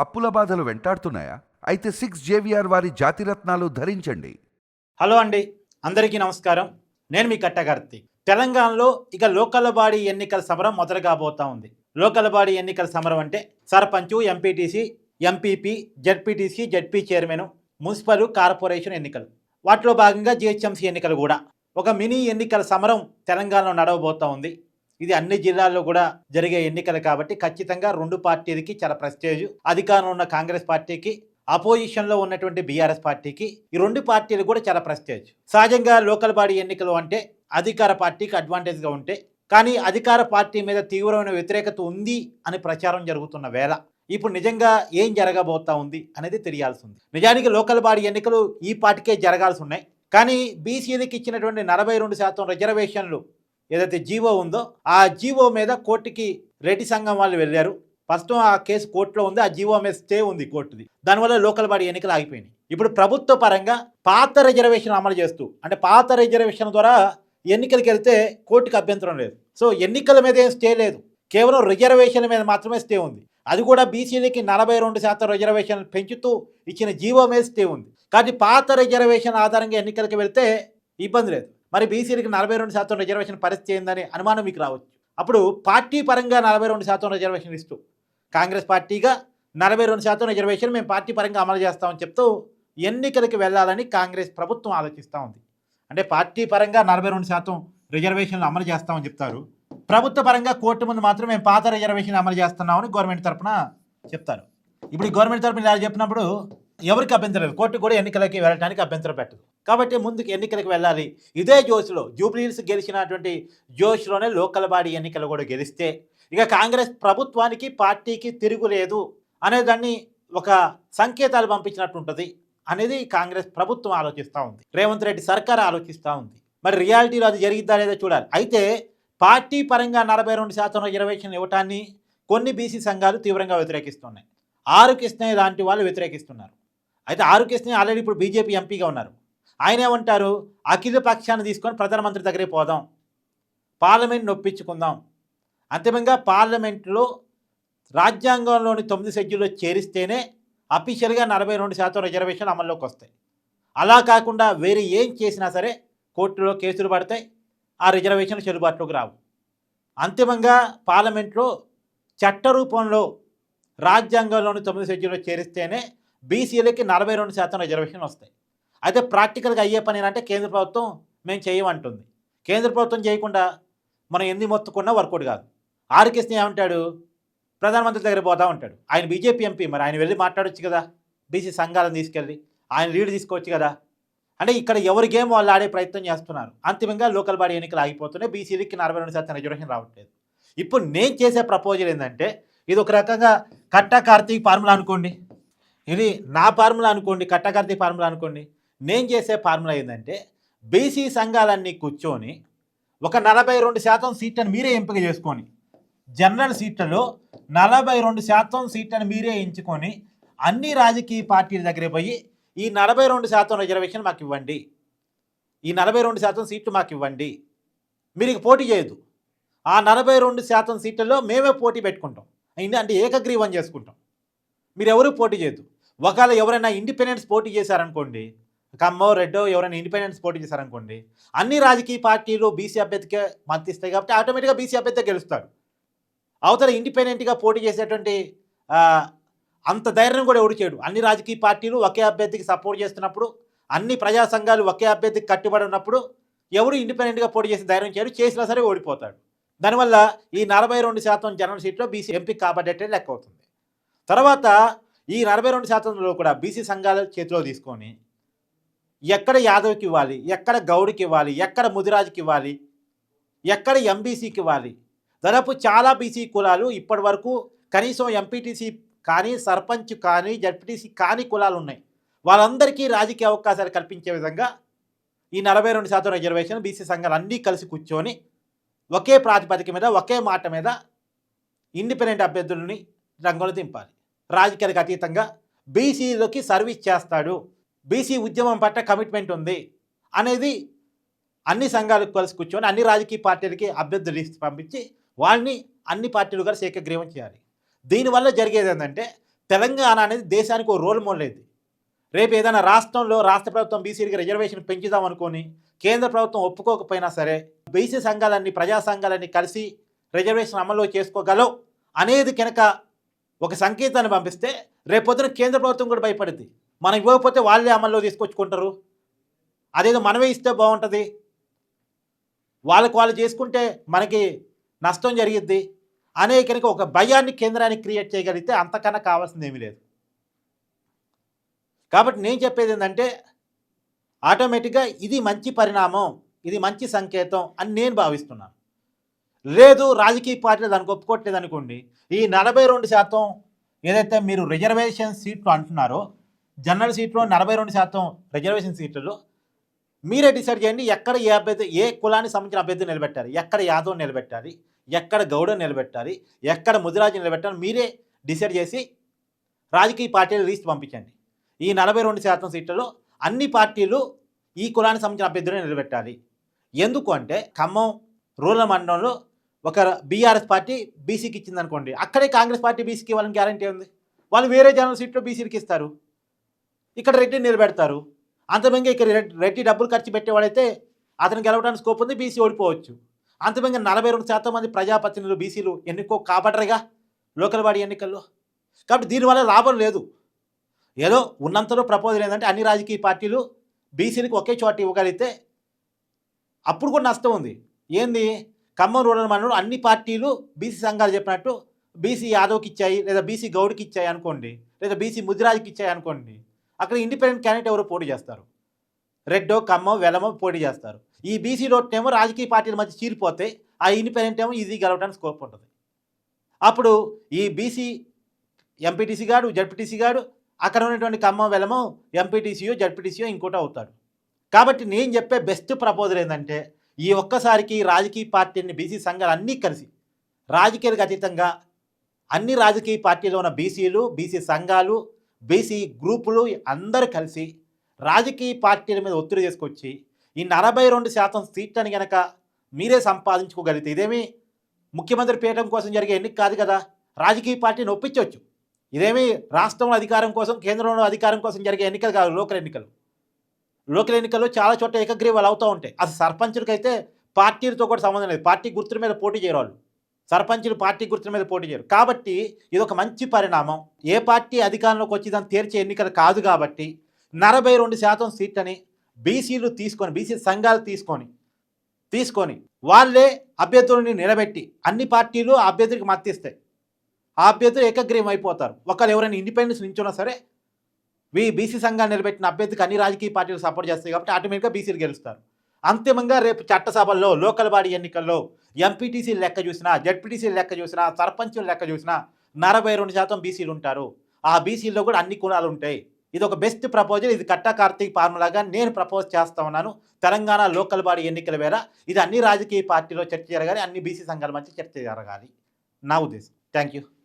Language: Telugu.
అప్పుల బాధలు వెంటాడుతున్నాయా? అయితే సిక్స్ జేవిఆర్ వారి జాతిరత్నాలు ధరించండి. హలో అండి. అందరికీ నమస్కారం. నేను మీ కట్టగార్తి. తెలంగాణలో ఇక లోకల్ బాడీ ఎన్నికల సమరం మొదలు కాబోతా ఉంది. లోకల్ బాడీ ఎన్నికల సమరం అంటే sarpanch MPTC MPP ZPTC ZP chairman municipal corporation ఎన్నికలు. వాటిలో భాగంగా జిహెచ్ఎంసీ ఎన్నికలు కూడా. ఒక మినీ ఎన్నికల సమరం తెలంగాణలో నడవబోతా ఉంది. ఇది అన్ని జిల్లాల్లో కూడా జరిగే ఎన్నికలు కాబట్టి ఖచ్చితంగా రెండు పార్టీలకి చాలా ప్రెస్టేజ్. అధికారంలో ఉన్న కాంగ్రెస్ పార్టీకి అపోజిషన్లో ఉన్నటువంటి బీఆర్ఎస్ పార్టీకి ఈ రెండు పార్టీలు కూడా చాలా ప్రెస్టేజ్. సహజంగా లోకల్ బాడీ ఎన్నికలు అంటే అధికార పార్టీకి అడ్వాంటేజ్గా ఉంటే కానీ అధికార పార్టీ మీద తీవ్రమైన వ్యతిరేకత ఉంది అని ప్రచారం జరుగుతున్న వేళ ఇప్పుడు నిజంగా ఏం జరగబోతా ఉంది అనేది తెలియాల్సి ఉంది. నిజానికి లోకల్ బాడీ ఎన్నికలు ఈ పార్టీకే జరగాల్సి ఉన్నాయి. కానీ బీసీలకు ఇచ్చినటువంటి నలభై రెండు శాతం రిజర్వేషన్లు ఏదైతే జీవో ఉందో ఆ జీవో మీద కోర్టుకి రెడ్డి సంఘం వాళ్ళు వెళ్ళారు. ప్రస్తుతం ఆ కేసు కోర్టులో ఉంది ఆ జీవో మీద స్టే ఉంది కోర్టుది. దానివల్ల లోకల్ బాడీ ఎన్నికలు ఆగిపోయినాయి. ఇప్పుడు ప్రభుత్వ పరంగా పాత రిజర్వేషన్ అమలు చేస్తూ అంటే పాత రిజర్వేషన్ ద్వారా ఎన్నికలకు వెళ్తే కోర్టుకి అభ్యంతరం లేదు. సో ఎన్నికల మీద ఏం స్టే లేదు. కేవలం రిజర్వేషన్ మీద మాత్రమే స్టే ఉంది. అది కూడా బీసీలకి నలభై రెండు శాతం రిజర్వేషన్ పెంచుతూ ఇచ్చిన జీవో మీద స్టే ఉంది. కానీ పాత రిజర్వేషన్ ఆధారంగా ఎన్నికలకు వెళ్తే ఇబ్బంది లేదు. మరి బీసీలకు నలభై రెండు శాతం రిజర్వేషన్ పరిస్థితి ఏందని అనుమానం మీకు రావచ్చు. అప్పుడు పార్టీ పరంగా నలభై రెండు శాతం రిజర్వేషన్ ఇస్తూ కాంగ్రెస్ పార్టీగా నలభై రెండు శాతం రిజర్వేషన్ మేము పార్టీ పరంగా అమలు చేస్తామని చెప్తూ ఎన్నికలకు వెళ్ళాలని కాంగ్రెస్ ప్రభుత్వం ఆలోచిస్తూ ఉంది. అంటే పార్టీ పరంగా నలభై రెండు శాతం రిజర్వేషన్లు అమలు చేస్తామని చెప్తారు. ప్రభుత్వ పరంగా కోర్టు ముందు మాత్రం మేము పాత రిజర్వేషన్ అమలు చేస్తున్నామని గవర్నమెంట్ తరఫున చెప్తారు. ఇప్పుడు ఈ గవర్నమెంట్ తరఫున ఇలా చెప్పినప్పుడు ఎవరికి అభ్యంతరం లేదు. కోర్టు కూడా ఎన్నికలకి వెళ్ళడానికి అభ్యంతరం పెట్టదు. కాబట్టి ముందుకు ఎన్నికలకు వెళ్ళాలి. ఇదే జోష్లో జూబ్లీహిల్స్ గెలిచినటువంటి జోష్లోనే లోకల్ బాడీ ఎన్నికలు కూడా గెలిస్తే ఇక కాంగ్రెస్ ప్రభుత్వానికి పార్టీకి తిరుగులేదు అనే దాన్ని ఒక సంకేతాలు పంపించినట్టు ఉంటుంది అనేది కాంగ్రెస్ ప్రభుత్వం ఆలోచిస్తూ ఉంది. రేవంత్ రెడ్డి సర్కార్ ఆలోచిస్తూ ఉంది. మరి రియాలిటీలో అది జరిగిద్దా లేదా చూడాలి. అయితే పార్టీ పరంగా నలభై రెండు శాతం రిజర్వేషన్ ఇవ్వటాన్ని కొన్ని బీసీ సంఘాలు తీవ్రంగా వ్యతిరేకిస్తున్నాయి. ఆరు కృష్ణయ్య లాంటి వాళ్ళు వ్యతిరేకిస్తున్నారు. అయితే ఆరు కృష్ణయ్య ఆల్రెడీ ఇప్పుడు బీజేపీ ఎంపీగా ఉన్నారు. ఆయన ఏమంటారు? అఖిల పక్షాన్ని తీసుకొని ప్రధానమంత్రి దగ్గరే పోదాం. పార్లమెంట్ నొప్పించుకుందాం. అంతిమంగా పార్లమెంట్లో రాజ్యాంగంలోని తొమ్మిది షెడ్యూల్లో చేరిస్తేనే అఫీషియల్గా నలభై రెండు శాతం రిజర్వేషన్ అమల్లోకి వస్తాయి. అలా కాకుండా వేరే ఏం చేసినా సరే కోర్టులో కేసులు పడతాయి. ఆ రిజర్వేషన్లు చెల్లుబాటులోకి రావు. అంతిమంగా పార్లమెంట్లో చట్ట రూపంలో రాజ్యాంగంలోని తొమ్మిది షెడ్యూల్లో చేరిస్తేనే బీసీలకి నలభై రెండు శాతం రిజర్వేషన్ వస్తాయి. అయితే ప్రాక్టికల్గా అయ్యే పని అంటే కేంద్ర ప్రభుత్వం మేము చేయమంటుంది. కేంద్ర ప్రభుత్వం చేయకుండా మనం ఎన్ని మొత్తుకున్నా వర్కౌట్ కాదు. ఆర్కేస్ని ఏమంటాడు ప్రధానమంత్రి దగ్గర పోతా ఉంటాడు. ఆయన బీజేపీ ఎంపీ మరి ఆయన వెళ్ళి మాట్లాడొచ్చు కదా. బీసీ సంఘాలను తీసుకెళ్ళి ఆయన లీడ్ తీసుకోవచ్చు కదా. అంటే ఇక్కడ ఎవరి గేమ్ వాళ్ళు ఆడే ప్రయత్నం చేస్తున్నారు. అంతిమంగా లోకల్ బాడీ ఎన్నికలు ఆగిపోతున్నాయి. బీసీలకి నలభై రెండు శాతం రిజర్వేషన్ రావట్లేదు. ఇప్పుడు నేను చేసే ప్రపోజల్ ఏంటంటే ఇది ఒక రకంగా కట్ట కార్తీక్ ఫార్ములా అనుకోండి. ఇది నా ఫార్ములా అనుకోండి కట్టా కార్తీక్ ఫార్ములా అనుకోండి. నేను చేసే ఫార్ములా ఏంటంటే బీసీ సంఘాలన్నీ కూర్చొని ఒక నలభై రెండు శాతం సీట్లను మీరే ఎంపిక చేసుకొని జనరల్ సీట్లలో నలభై రెండు శాతం సీట్లను మీరే ఎంచుకొని అన్ని రాజకీయ పార్టీల దగ్గర పోయి ఈ నలభై రెండు శాతం రిజర్వేషన్ మాకు ఇవ్వండి. ఈ నలభై రెండు శాతం సీట్లు మాకు ఇవ్వండి. మీరు ఇక పోటీ చేయదు ఆ నలభై రెండు శాతం సీట్లలో మేమే పోటీ పెట్టుకుంటాం. అయింది అంటే ఏకగ్రీవం చేసుకుంటాం. మీరు ఎవరు పోటీ చేయదు ఒకవేళ ఎవరైనా ఇండిపెండెన్స్ పోటీ చేశారనుకోండి కమ్మో రెడ్డో ఎవరైనా ఇండిపెండెన్స్ పోటీ చేశారనుకోండి అన్ని రాజకీయ పార్టీలు బీసీ అభ్యర్థికే మద్దతిస్తాయి కాబట్టి ఆటోమేటిక్గా బీసీ అభ్యర్థి గెలుస్తాడు అవతల ఇండిపెండెంట్గా పోటీ చేసేటువంటి అంత ధైర్యం కూడా ఎవడు చేయడు. అన్ని రాజకీయ పార్టీలు ఒకే అభ్యర్థికి సపోర్ట్ చేస్తున్నప్పుడు అన్ని ప్రజా సంఘాలు ఒకే అభ్యర్థికి కట్టుబడి ఉన్నప్పుడు ఎవరు ఇండిపెండెంట్గా పోటీ చేసి ధైర్యం చేయడు. చేసినా సరే ఓడిపోతాడు. దానివల్ల ఈ నలభై రెండు శాతం జనరల్ సీట్లో బీసీ ఎంపీ కాబట్టేటే లెక్క అవుతుంది. తర్వాత ఈ నలభై రెండు శాతంలో కూడా బీసీ సంఘాల చేతిలో తీసుకొని ఎక్కడ యాదవ్కి ఇవ్వాలి? ఎక్కడ గౌడ్కి ఇవ్వాలి? ఎక్కడ ముదిరాజుకి ఇవ్వాలి? ఎక్కడ ఎంబీసీకి ఇవ్వాలి? దాదాపు చాలా బీసీ కులాలు ఇప్పటి వరకు కనీసం ఎంపీటీసీ కానీ సర్పంచ్ కానీ జడ్పీటీసీ కానీ కులాలు ఉన్నాయి. వాళ్ళందరికీ రాజకీయ అవకాశాలు కల్పించే విధంగా ఈ నలభై రెండు శాతం రిజర్వేషన్ బీసీ సంఘాలు అన్నీ కలిసి కూర్చొని ఒకే ప్రాతిపదిక మీద ఒకే మాట మీద ఇండిపెండెంట్ అభ్యర్థులని రంగంలో దింపాలి. రాజకీయాలకు అతీతంగా బీసీలోకి సర్వీస్ చేస్తాడు. బీసీ ఉద్యమం పట్ల కమిట్మెంట్ ఉంది అనేది అన్ని సంఘాలకు కలిసి కూర్చొని అన్ని రాజకీయ పార్టీలకి అభ్యర్థులు పంపించి వాళ్ళని అన్ని పార్టీలు కలిసి ఏకగ్రీవం చేయాలి. దీనివల్ల జరిగేది ఏంటంటే తెలంగాణ అనేది దేశానికి ఒక రోల్ మోడల్ రేపు ఏదైనా రాష్ట్రంలో రాష్ట్ర ప్రభుత్వం బీసీలకి రిజర్వేషన్ పెంచుదాం అనుకొని కేంద్ర ప్రభుత్వం ఒప్పుకోకపోయినా సరే బీసీ సంఘాలన్నీ ప్రజా సంఘాలన్నీ కలిసి రిజర్వేషన్ అమలు చేసుకోగలవు అనేది కనుక ఒక సంకేతాన్ని పంపిస్తే రేపొద్దున కేంద్ర ప్రభుత్వం కూడా భయపడుద్ది. మనం ఇవ్వకపోతే వాళ్ళే అమల్లో తీసుకొచ్చుకుంటారు. అదేదో మనమే ఇస్తే బాగుంటుంది. వాళ్ళకు వాళ్ళు చేసుకుంటే మనకి నష్టం జరిగిద్ది. అనేకనికి ఒక భయాన్ని కేంద్రానికి క్రియేట్ చేయగలిగితే అంతకన్నా కావాల్సింది ఏమీ లేదు. కాబట్టి నేను చెప్పేది ఏంటంటే ఆటోమేటిక్గా ఇది మంచి పరిణామం ఇది మంచి సంకేతం అని నేను భావిస్తున్నాను. లేదు రాజకీయ పార్టీలు దానికి ఒప్పుకోవట్లేదు అనుకోండి. ఈ నలభై రెండు శాతం ఏదైతే మీరు రిజర్వేషన్ సీట్లు అంటున్నారో జనరల్ సీట్లో నలభై రెండు శాతం రిజర్వేషన్ సీట్లలో మీరే డిసైడ్ చేయండి ఎక్కడ ఏ అభ్యర్థి ఏ కులానికి సంబంధించిన అభ్యర్థి నిలబెట్టాలి? ఎక్కడ యాదవ్ నిలబెట్టాలి? ఎక్కడ గౌడ నిలబెట్టాలి? ఎక్కడ ముదిరాజు నిలబెట్టాలి? మీరే డిసైడ్ చేసి రాజకీయ పార్టీలు లిస్ట్ పంపించండి. ఈ నలభై రెండు శాతం సీట్లలో అన్ని పార్టీలు ఈ కులానికి సంబంధించిన అభ్యర్థులను నిలబెట్టాలి. ఎందుకు అంటే ఖమ్మం రూరల్ మండలంలో ఒక బీఆర్ఎస్ పార్టీ బీసీకి ఇచ్చిందనుకోండి అక్కడే కాంగ్రెస్ పార్టీ బీసీకి ఇవ్వాలని గ్యారంటీ ఉంది. వాళ్ళు వేరే జనరల్ సీట్లో బీసీకి ఇస్తారు. ఇక్కడ రెడ్డి నిలబెడతారు. అంతమంగా ఇక్కడ రెడ్డి డబ్బులు ఖర్చు పెట్టేవాడైతే అతను గెలవడానికి స్కోప్ ఉంది బీసీ ఓడిపోవచ్చు. అంతమంగా నలభై రెండు శాతం మంది ప్రజాప్రతినిధులు బీసీలు ఎన్నుకో కాబట్టరుగా లోకల్ బాడీ ఎన్నికల్లో. కాబట్టి దీనివల్ల లాభం లేదు. ఏదో ఉన్నంతలో ప్రపోజల్ ఏంటంటే అన్ని రాజకీయ పార్టీలు బీసీలకు ఒకే చోట ఇవ్వగలిగితే అప్పుడు కూడా నష్టం ఉంది. ఏంది? ఖమ్మం రూరల్ మండలం అన్ని పార్టీలు బీసీ సంఘాలు చెప్పినట్టు బీసీ యాదవ్కి ఇచ్చాయి లేదా బీసీ గౌడ్కి ఇచ్చాయి అనుకోండి లేదా బీసీ ముదిరాజుకి ఇచ్చాయి అనుకోండి అక్కడ ఇండిపెండెంట్ క్యాండిడేట్ ఎవరు పోటీ చేస్తారు. రెడ్డో కమ్మో వెలమో పోటీ చేస్తారు. ఈ బీసీ రోడ్నేమో రాజకీయ పార్టీల మధ్య చీరిపోతే ఆ ఇండిపెండెంట్ ఏమో ఈజీ గెలవడానికి స్కోప్ ఉంటుంది. అప్పుడు ఈ బీసీ ఎంపీటీసీ గాడు జడ్పీటీసీ గాడు అక్కడ ఉన్నటువంటి ఖమ్మం వెలమో ఎంపీటీసీయో జడ్పీటీసీయో ఇంకోటి అవుతాడు. కాబట్టి నేను చెప్పే బెస్ట్ ప్రపోజల్ ఏంటంటే ఈ ఒక్కసారికి రాజకీయ పార్టీని బీసీ సంఘాలు అన్నీ కలిసి రాజకీయాలకు అతీతంగా అన్ని రాజకీయ పార్టీలో ఉన్న బీసీలు బీసీ సంఘాలు బీసీ గ్రూపులు అందరు కలిసి రాజకీయ పార్టీల మీద ఒత్తిడి తీసుకొచ్చి ఈ నలభై రెండు శాతం సీట్లని కనుక మీరే సంపాదించుకోగలిగితే ఇదేమి ముఖ్యమంత్రి పీఠం కోసం జరిగే ఎన్నిక కాదు కదా? రాజకీయ పార్టీని ఒప్పించవచ్చు. ఇదేమి రాష్ట్రంలో అధికారం కోసం కేంద్రంలో అధికారం కోసం జరిగే ఎన్నికలు కాదు లోకల్ ఎన్నికలు. లోకల్ ఎన్నికల్లో చాలా చోట్ల ఏకగ్రీవాలు అవుతూ ఉంటాయి. అసలు సర్పంచులకైతే పార్టీలతో కూడా సంబంధం లేదు. పార్టీ గుర్తుల మీద పోటీ చేయరాళ్ళు సర్పంచులు పార్టీ గుర్తుల మీద పోటీ చేయరు. కాబట్టి ఇది ఒక మంచి పరిణామం. ఏ పార్టీ అధికారంలోకి వచ్చి దాన్ని తీర్చే ఎన్నికలు కాదు కాబట్టి నలభై రెండు శాతం సీట్లని బీసీలు తీసుకొని బీసీ సంఘాలు తీసుకొని తీసుకొని వాళ్ళే అభ్యర్థులని నిలబెట్టి అన్ని పార్టీలు ఆ అభ్యర్థికి మద్దతిస్తాయి. ఆ అభ్యర్థులు ఏకగ్రీవం అయిపోతారు. ఒకరు ఎవరైనా ఇండిపెండెన్స్ నించున్నా సరే వీ బీసీ సంఘాన్ని నిలబెట్టిన అభ్యర్థికి అన్ని రాజకీయ పార్టీలు సపోర్ట్ చేస్తాయి కాబట్టి ఆటోమేటిక్గా బీసీలు గెలుస్తారు. అంతిమంగా రేపు చట్టసభల్లో లోకల్ బాడీ ఎన్నికల్లో ఎంపీటీసీ లెక్క చూసినా జడ్పీటీసీ లెక్క చూసినా సర్పంచుల లెక్క చూసినా నలభై రెండు శాతం బీసీలు ఉంటారు. ఆ బీసీల్లో కూడా అన్ని కులాలు ఉంటాయి. ఇది ఒక బెస్ట్ ప్రపోజల్. ఇది కట్టా కార్తీక్ ఫార్ములాగా నేను ప్రపోజ్ చేస్తా ఉన్నాను. తెలంగాణ లోకల్ బాడీ ఎన్నికల వేళ ఇది అన్ని రాజకీయ పార్టీలో చర్చ జరగాలి అన్ని బీసీ సంఘాల మధ్య చర్చ జరగాలి. నా ఉద్దేశం. Thank you